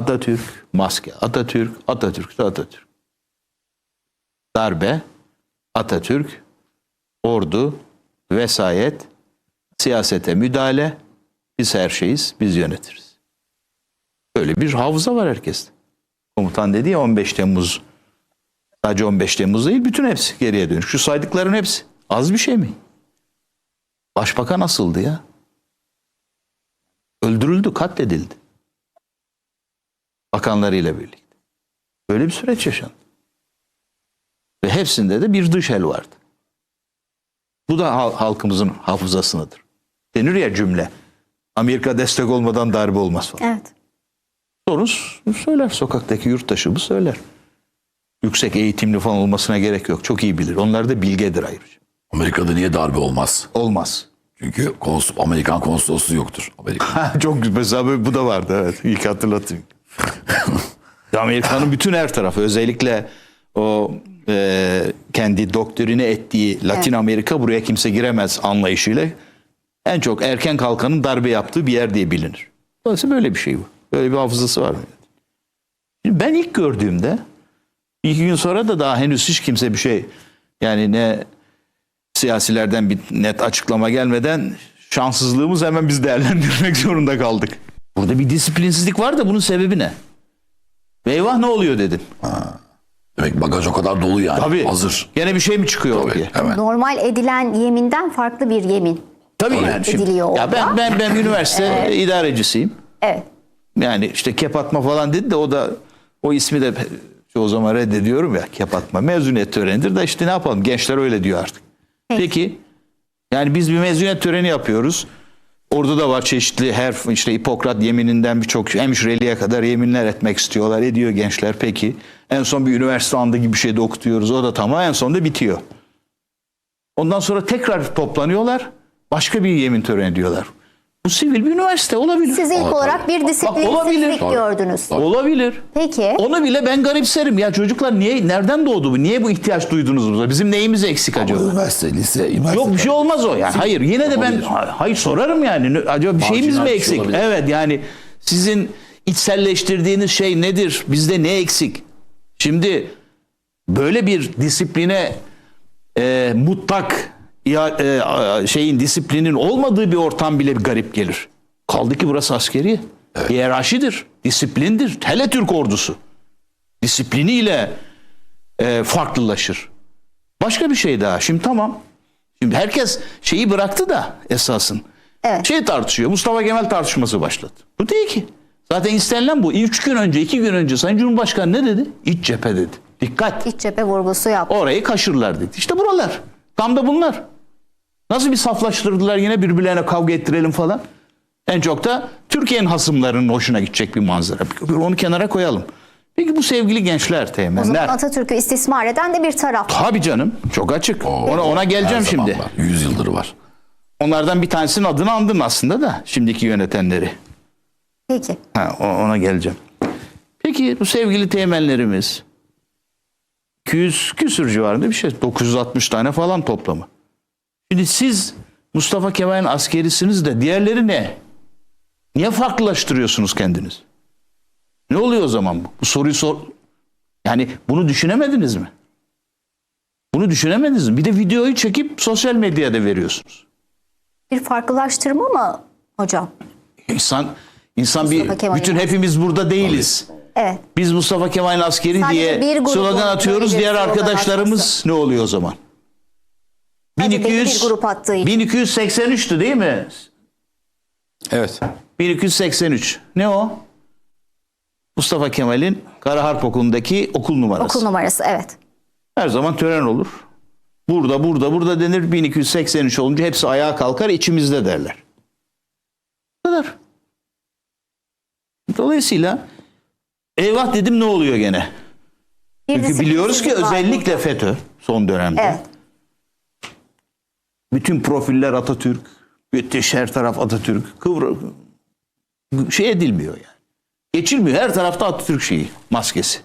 Atatürk, maske Atatürk, Atatürk Atatürk. Darbe, Atatürk, ordu, vesayet, siyasete müdahale, biz her şeyiz, biz yönetiriz. Böyle bir hafıza var herkeste. Komutan dedi ya 15 Temmuz, sadece 15 Temmuz değil, bütün hepsi geriye dönüş. Şu saydıkların hepsi. Az bir şey mi? Başbakan asıldı ya. Öldürüldü, katledildi. Bakanlarıyla birlikte. Böyle bir süreç yaşandı. Ve hepsinde de bir dış el vardı. Bu da hal- halkımızın hafızasındadır. Denir ya cümle. Amerika destek olmadan darbe olmaz falan. Evet. Sorun söyler sokaktaki yurttaşı bu söyler. Yüksek eğitimli falan olmasına gerek yok. Çok iyi bilir. Onlar da bilgedir ayrıca. Amerika'da niye darbe olmaz? Olmaz. Çünkü kons- Amerikan konsolosluğu yoktur. Amerika. Çok güzel. Mesela bu da vardı evet. İlk hatırlatayım. Amerika'nın bütün her tarafı özellikle o e, kendi doktrine ettiği Latin Evet. Amerika buraya kimse giremez anlayışıyla en çok erken kalkanın darbe yaptığı bir yer diye bilinir. Dolayısıyla böyle bir şey bu. Böyle bir hafızası var. Şimdi ben ilk gördüğümde iki gün sonra da daha henüz hiç kimse bir şey yani ne siyasilerden bir net açıklama gelmeden şanssızlığımız hemen biz değerlendirmek zorunda kaldık. Burada bir disiplinsizlik var da bunun sebebi ne? Ve eyvah ne oluyor dedim. Demek bagaj o kadar dolu yani. Tabii. Hazır. Gene bir şey mi çıkıyor Tabii. ortaya? Hemen. Normal edilen yeminden farklı bir yemin. Tabii yani şimdi. Ediliyor Ya ben orada. ben ben üniversite idarecisiyim. Evet. Yani işte kepatma falan dedi de o da o ismi de o zaman reddediyorum ya kepatma. Mezuniyet törenidir de işte ne yapalım gençler öyle diyor artık. Peki yani biz bir mezuniyet töreni yapıyoruz. Orada da var çeşitli her işte Hipokrat yemininden birçok hemşireliğe kadar yeminler etmek istiyorlar. Ediyor gençler peki. En son bir üniversite andı gibi bir şey de okutuyoruz. O da tamam en sonunda bitiyor. Ondan sonra tekrar toplanıyorlar. Başka bir yemin töreni diyorlar. Bu sivil bir üniversite olabilir. Siz ilk Aa, olarak bir olabilir. disiplinsizlik Tabii. gördünüz. Olabilir. Peki. Onu bile ben garipserim. Ya çocuklar niye nereden doğdu bu? Niye bu ihtiyaç duydunuz burada? Bizim neyimiz eksik acaba? Üniversite, lise, üniversite. Yok bir şey olmaz o yani. Hayır yine de ben Olabilir. hayır sorarım yani. Acaba bir şeyimiz mi şey eksik? olabilir. evet yani sizin içselleştirdiğiniz şey nedir? Bizde ne eksik? Şimdi böyle bir disipline e, mutlak şeyin disiplinin olmadığı bir ortam bile bir garip gelir. Kaldı ki burası askeri. Hiyerarşidir, disiplindir. Hele Türk ordusu. Disipliniyle e, farklılaşır. Başka bir şey daha. Şimdi tamam. Şimdi herkes şeyi bıraktı da esasın. Evet. Şey tartışıyor. Mustafa Kemal tartışması başladı. Bu değil ki. Zaten istenilen bu. Üç gün önce, iki gün önce Sayın Cumhurbaşkanı ne dedi? İç cephe dedi. Dikkat. İç cephe vurgusu yaptı. Orayı kaşırlar dedi. İşte buralar. Tam da bunlar. Nasıl bir saflaştırdılar yine birbirlerine kavga ettirelim falan. En çok da Türkiye'nin hasımlarının hoşuna gidecek bir manzara. Onu kenara koyalım. Peki bu sevgili gençler, O zaman teğmenler. Atatürk'ü istismar eden de bir taraf. Tabii canım. Çok açık. Ona, ona geleceğim Her zaman şimdi. Var. 100 yıldır var. Onlardan bir tanesinin adını andın aslında da şimdiki yönetenleri. Peki. Ha, ona geleceğim. Peki bu sevgili teğmenlerimiz 200 küsür civarında bir şey. 960 tane falan toplamı. Şimdi siz Mustafa Kemal'in askerisiniz de diğerleri ne? Niye farklılaştırıyorsunuz kendiniz? Ne oluyor o zaman bu? Bu soruyu sor. Yani bunu düşünemediniz mi? Bunu düşünemediniz mi? Bir de videoyu çekip sosyal medyada veriyorsunuz. Bir farklılaştırma mı hocam? İnsan insan bir Mustafa Kemal'in bütün hepimiz burada değiliz. Evet. Biz Mustafa Kemal'in askeri Sadece diye grubun slogan atıyoruz. Diğer arkadaşlarımız ne oluyor o zaman? Sadece belli bir grup attığı için. 1283'tü değil mi? Evet. 1283. Ne o? Mustafa Kemal'in Kara Harp Okulu'ndaki okul numarası. Okul numarası evet. Her zaman tören olur. Burada, burada, burada denir. 1283 olunca hepsi ayağa kalkar, içimizde derler. Bu kadar. Dolayısıyla eyvah dedim ne oluyor gene? Bir Çünkü biliyoruz ki özellikle FETÖ son dönemde. Evet. Bütün profiller Atatürk, müthiş her taraf Atatürk. Kıvır şey edilmiyor yani. Geçilmiyor. Her tarafta Atatürk şeyi, maskesi.